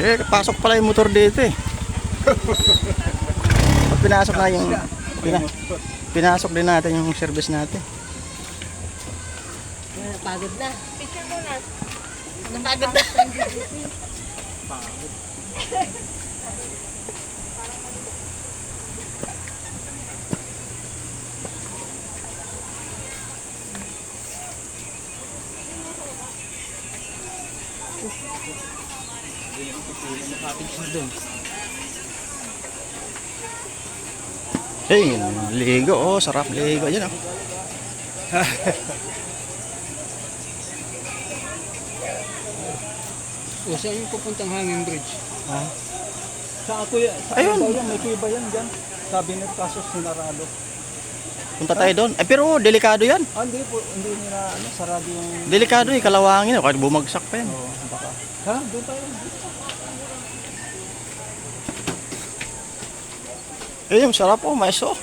Eh, pasok pala yung motor dito eh. Pag pinasok na yung... Pina, pinasok din natin yung service natin. Napagod na. Picture mo na. Napagod na. Hey, ligo. Oh, sarap ligo. Yan oh. O, saan yung pupuntang hanging bridge? Sa ako yan. Sa Ayun. Yan, may kuiba yan dyan. Sabi ni kaso sinarado. Punta tayo doon. Eh, pero delikado yan. Ah, hindi po. Hindi nila ano, sarado yung... Delikado eh, kalawangin. Kahit bumagsak pa yan. Oh, baka. Ha? Doon tayo. Eh, yung sarap oh, mais oh.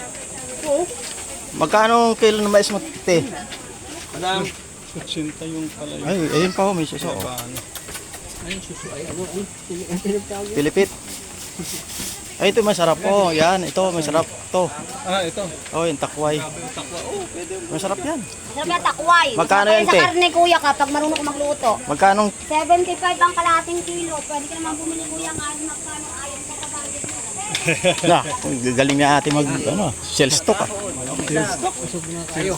Magkano ang kilo ng mais mo, te? Madam. Kutsinta yung pala yung... Ay, ayun pa oh, may suso oh. Ayun, susu, ay, ano, ano, ang tinagtawag yun? Pilipit. Ay, ito masarap oh. Yan, ito masarap to. Ah, ito. Oh, yung takway. Takwa. Oh, pwede. Masarap yan. Sabi na takway. Magkano yan, te? Sa karne kuya kapag marunong ka magluto. Magkano 75 ang kalating kilo. Pwede ka naman bumili kuya ng ayaw magkano ayaw sa kabagit mo. Na? Galing na ate mag ano, sell stock ah. Busog na kayo.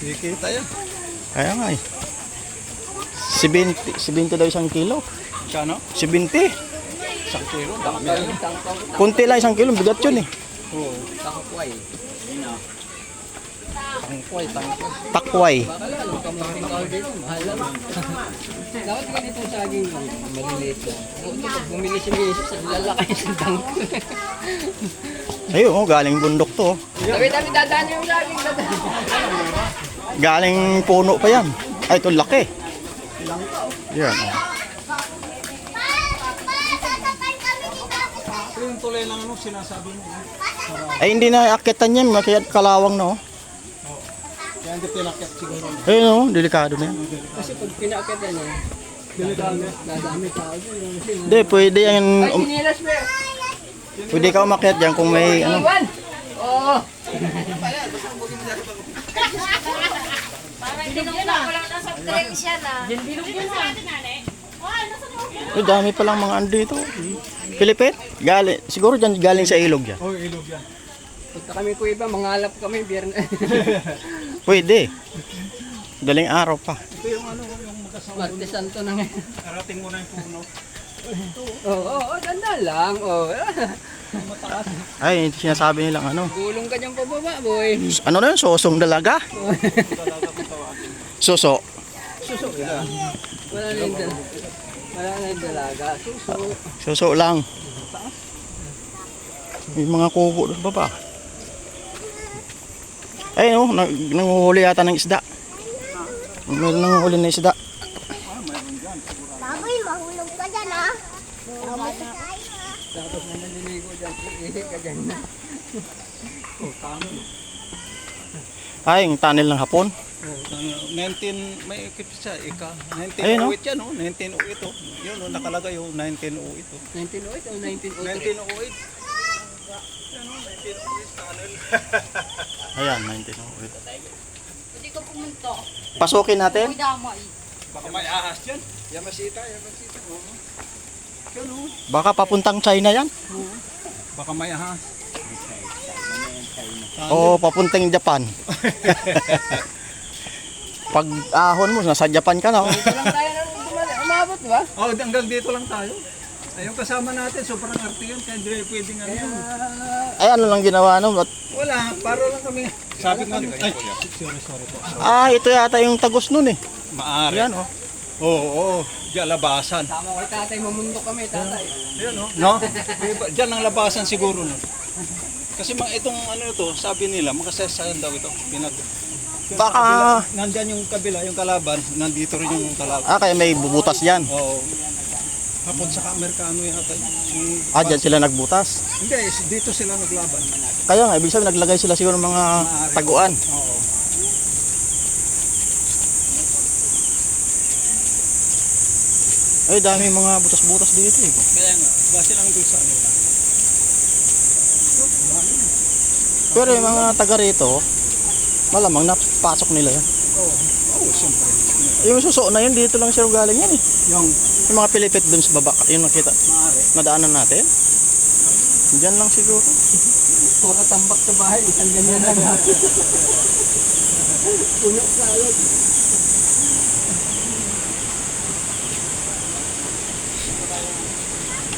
Sige tayo. Kaya nga eh. 70, 70 daw isang kilo. Siya, no? 70. Isang kilo. Dami. Kunti lang isang kilo, bigat yun eh. Oo. tangkway. Tangkway, tangkway. Takway. Lang. Dapat ganito ang saging, maliliit lang. Bumili si Mrs. ang lalaki sa tangko. Ayun, oh, galing bundok to. oh. Sabi, dami dadaan yung saging, dadaan. Galing puno pa yan. Ay, ito laki. Yan. Ito yung tulay lang ano, sinasabi mo. eh. Ay, hindi na akitan yan. Kaya kalawang na Kaya hindi pinakit siguro. Ayun oh, delikado na yan. Kasi pag pinakit na niya, delikado, dadami tao dyan. Hindi, pwede yan. Ay, Um, sinilas mo yun. pwede ka umakyat dyan kung may ano. Iwan! Oo. Na. Na. Ay, dami palang mga ano dito. Pilipit? Galing, siguro dyan galing sa ilog yan. Oh, ilog yan. Pagka kami ko iba, mangalap kami, biyernes. Pwede. Daling araw pa. Ito yung ano, yung magkasama. Marte Santo na ngayon. Karating mo na yung puno. Oo, oo, oh, ganda lang. Oo. Ay, sinasabi nilang ano. Gulong ka dyan pababa, boy. Ano na yun? Sosong dalaga? Soso. Suso ka. Wala na yung dalaga. Wala na yung dalaga. Suso. Soso lang. May mga kubo doon baba. Ay, no, nang, nanguhuli yata ng isda. Meron nanguhuli ng isda. Baboy, mahulog ka dyan ah. Tapos na naliligo dyan. Ihi ka dyan na. Ay, yung tunnel ng hapon. Oh, ano, 19, may ekip siya, ika. Ayun, 1908 yan, oh. 1908, oh. Yun, oh, nakalagay, oh, 1908, oh. 1908 o 1903? 1908. Yan, oh, 1908 Ayan, 1908. Hindi ko pumunta. Pasukin natin. Uy, damay. Baka may ahas yan. Yamasita, Yamasita. Oo. Yan, oh. Baka papuntang China yan. Baka may ahas. O papuntang Japan. Pag ahon mo, nasa Japan ka na. oh. Ito lang tayo. Umabot ba? Oh, hanggang dito lang tayo. Ay, yung kasama natin, sobrang arte yun. Kaya hindi pwedeng ano yun. Ay, ano lang ginawa no? Ba't- Wala, paro lang kami. Sabi ko, ay, sorry, sorry po. Ah, ito yata yung tagos nun eh. Maari. Yan oh. Oo, oo. Diyan labasan. Tama kay tatay, mamundok kami, tatay. Ayan, no? No? Diyan ang labasan siguro nun. Kasi mga itong ano ito, sabi nila, makasasayan daw ito. Pinag Baka, Nandyan yung kabila, yung kalaban, nandito rin yung kalaban. ah, kaya may bubutas yan. Oo. Hapon sa Amerikano yata. yun. Yung, Ah, dyan sila nagbutas. hindi, dito sila naglaban. Kaya nga, ibig sabihin naglagay sila siguro ng mga taguan. Oo. Ay, dami mga butas-butas dito eh. Kaya nga, base lang doon sa ano. Pero yung mga taga rito, malamang napasok nila yan. Oo, oh, siyempre. Yung suso na yun, dito lang siya galing yan eh. Yung Yung mga pilipit dun sa baba, yung nakita, maaari. nadaanan natin. Diyan lang siguro. Pura tambak sa bahay, isang ganyan lang. Puno sa alog.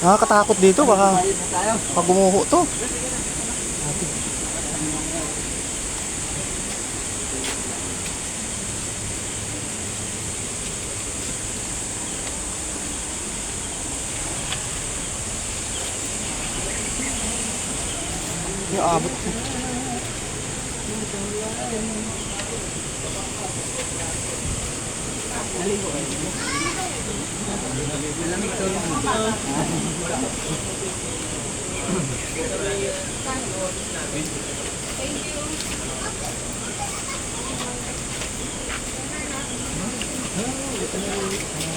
Nakakatakot dito, baka Bayad na tayo. pag gumuho to. Yung abot. Ay,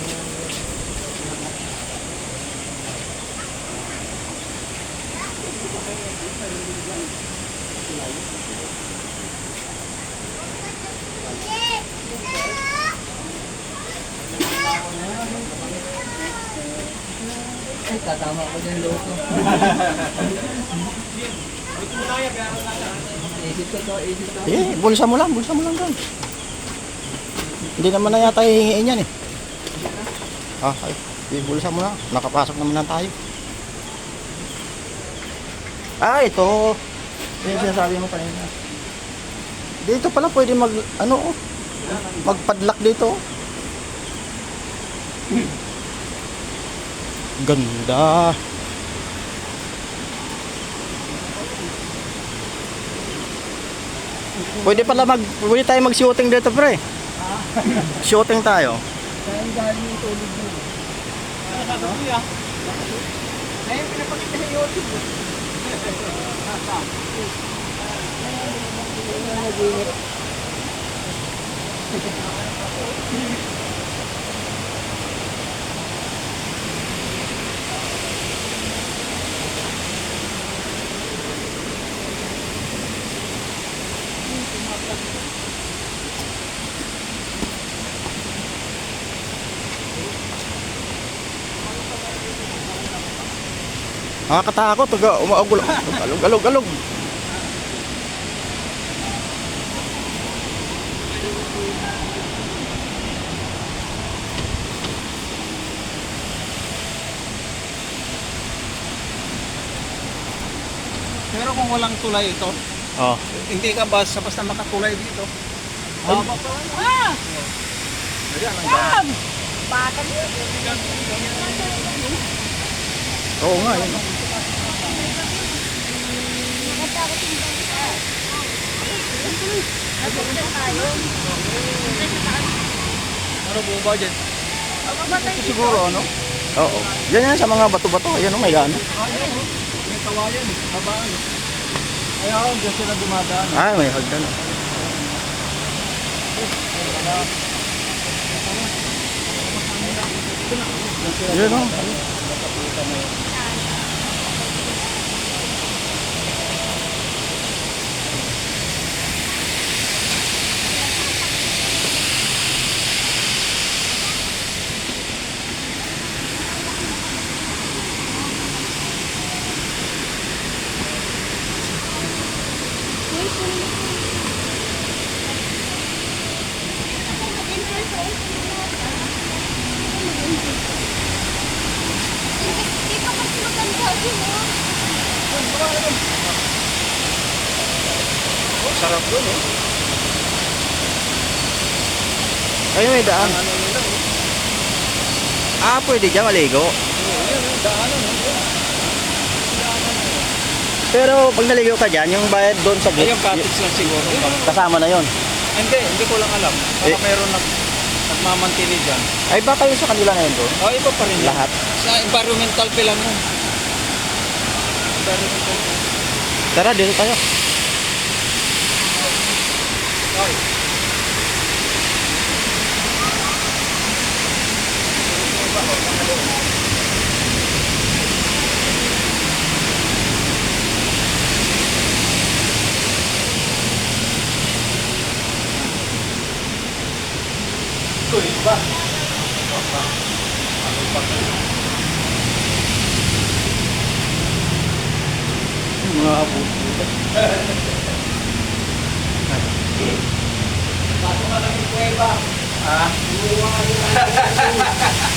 tatama ko dyan loko. Isip ko to, isip ko. Eh, bulsa mo lang, bulsa mo lang doon. Hindi naman na yata hihingiin yan eh. Ah, ay, bulsa mo na. Nakapasok naman na tayo. Ah, ito. Yung sinasabi mo kanina. Dito pala pwede mag, ano, oh, magpadlock dito. oh. Ganda. Pwede pala mag, pwede tayo mag-shooting dito pre. Shooting tayo. Saan galing yung tulog mo? Pinapakita sa YouTube. Nakakatakot, taga umaagul. Galog, galog, galog. Pero kung walang tulay ito, Oh. hindi ka basta basta makatulay dito. Haba pa lang. Ah! Ayan, ang dami. Oo nga, yun. Ano po budget? Ito siguro ano? Oo. Yan yan sa mga bato-bato. Yan o, may gana. Ayun, oh. may kawayan, habaan. Kaya ako, dyan sila dumadaan. Ah, may hagdan. Yan o. Dito daan. Ano eh. Ah, pwede dyan maligo. Oh. Pero pag naligo ka dyan, yung bayad doon sa Ay, yung cottage lang siguro. kasama na yon. Hindi, hindi ko lang alam. Baka Eh. mayroon nag, nagmamantili dyan. Ay, baka yung sa kanila yun doon. Oh, iba pa rin. Lahat. Sa environmental. Environmental pa. Tara, dito tayo. Ay. cười quá Mga buti. Bago ka ng kuweba. Ha? Luwa yung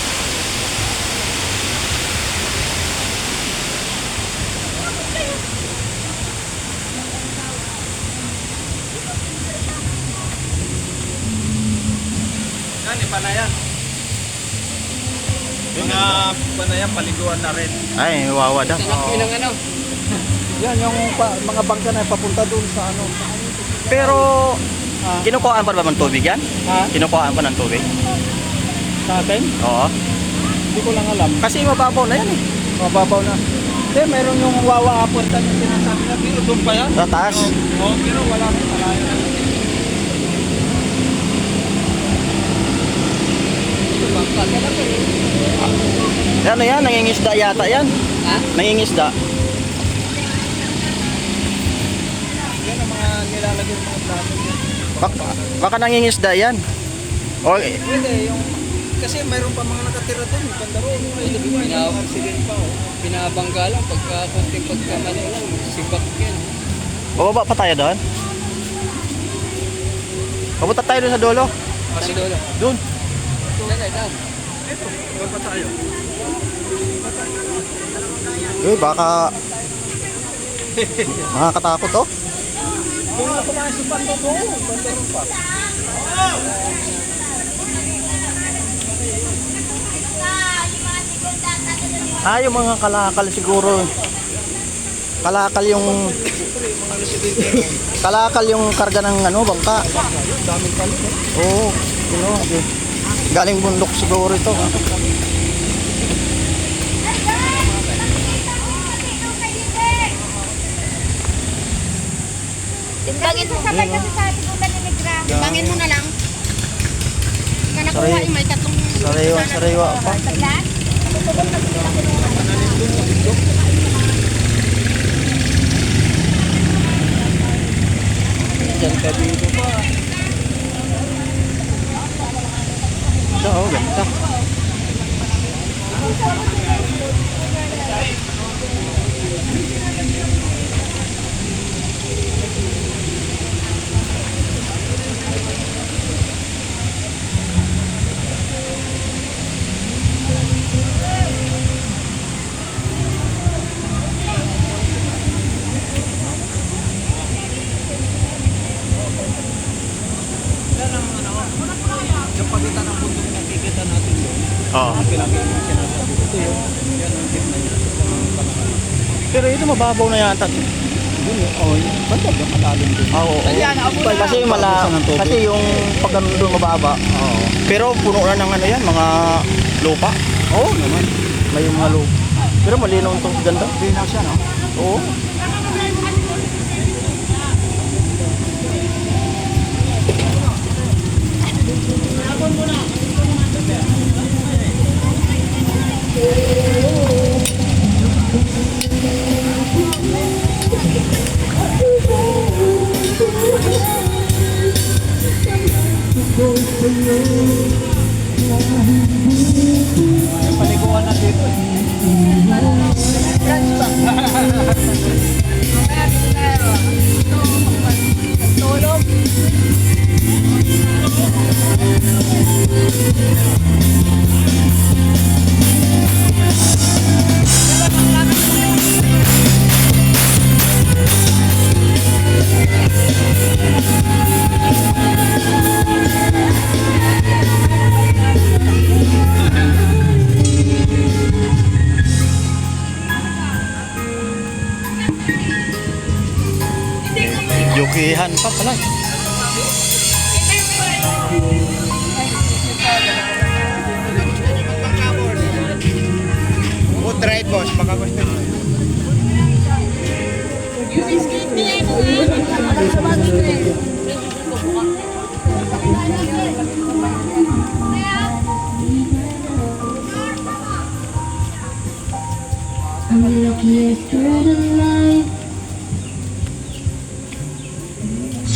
yan, paliguan na rin. Ay, wawa daw. Sarap yun ang ano. Yan, yung pa, mga bangka na papunta doon sa ano. Pero, Ah. kinukuhaan pa ba ng tubig yan? Ha? Kinukuhaan pa ng tubig? Sa atin? Oo. Hindi ko lang alam. Kasi mababaw na yan eh. Mababaw na. Hindi, meron yung wawa apunta na sinasabi na, pero doon pa yan. Sa taas. Oo, oh, pero wala na, malayo na. Bangka ka lang eh. Ano yan? Nangingisda yata yan. Ha? Nangingisda. Yan ang mga nilalagay ng mga plato. Baka, baka nangingisda yan. O, eh, Hindi, yung... Kasi mayroon pa mga nakatira doon, banda roon. Ay, hindi ba, Pinaw- yung accident pa, oh. Pinabangga lang pagka konting pagkamali lang. Sibak yan. bababa pa tayo doon. Papunta tayo doon sa dulo. Kasi dolo. Doon. Diyan tayo, daan. Ito, baba tayo. Eh, baka... Nakakatakot oh. Doon na kumain sa banda doon, banda roon pa. Ah, yung mga kalakal siguro. Kalakal yung... Kalakal yung karga ng ano, bangka. Eh. Oo, you know. Galing bundok siguro ito. Timbangin mo sabay kasi sa tigulan ni Negra. Timbangin mo na lang. Ka nakuha Sari- yung may tatlong sariwa- sariwa pa. Saglat? Diyan ka dito pa. Ito, oh, ganda. Yan ang ano, yung pagitan ng bundok na nakikita natin yun. Oo. Pinakita yung sinasabi. Ito yun. Yan ang tip na niya. Pero ito mababaw na yata. Yun, oh, yun. Banda ba malalim din? Ah, Oo. Kasi mala, kasi yung pag ganun doon mababa. Oo. Pero puno na ng ano yan, mga lupa. Oo naman. May mga lupa. Pero malinaw itong ganda. Linaw siya, no? Oo.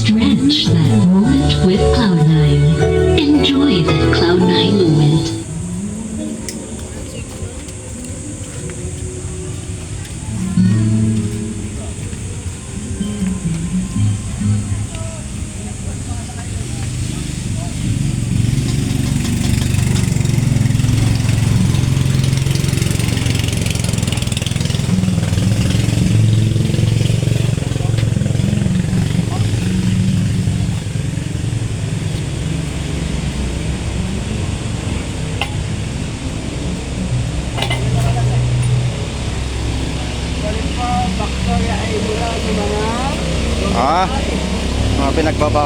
Stretch that moment with Cloud9. Enjoy that Cloud9 moment. Ah,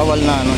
pinagbabawal na ano.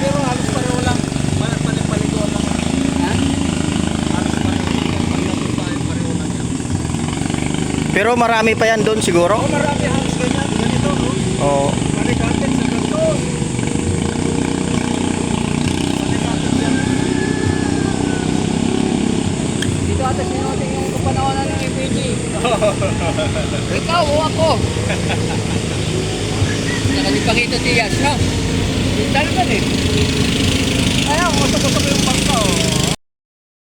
Pero halos pareho lang. Manat panig-paligo lang. Ha? Halos pareho lang. Panig- pareho lang yan. Pero marami pa yan doon siguro. Oh, marami halos ganyan. Ganito, no? Oo. Panikatin sa ganito. Yan. Dito ata sinuting yung kapanahonan ng FPG. Ikaw o ako? Nakalipakita si Yas, no? Yung talaga eh. Ayan, usap-usap yung bangka, oh.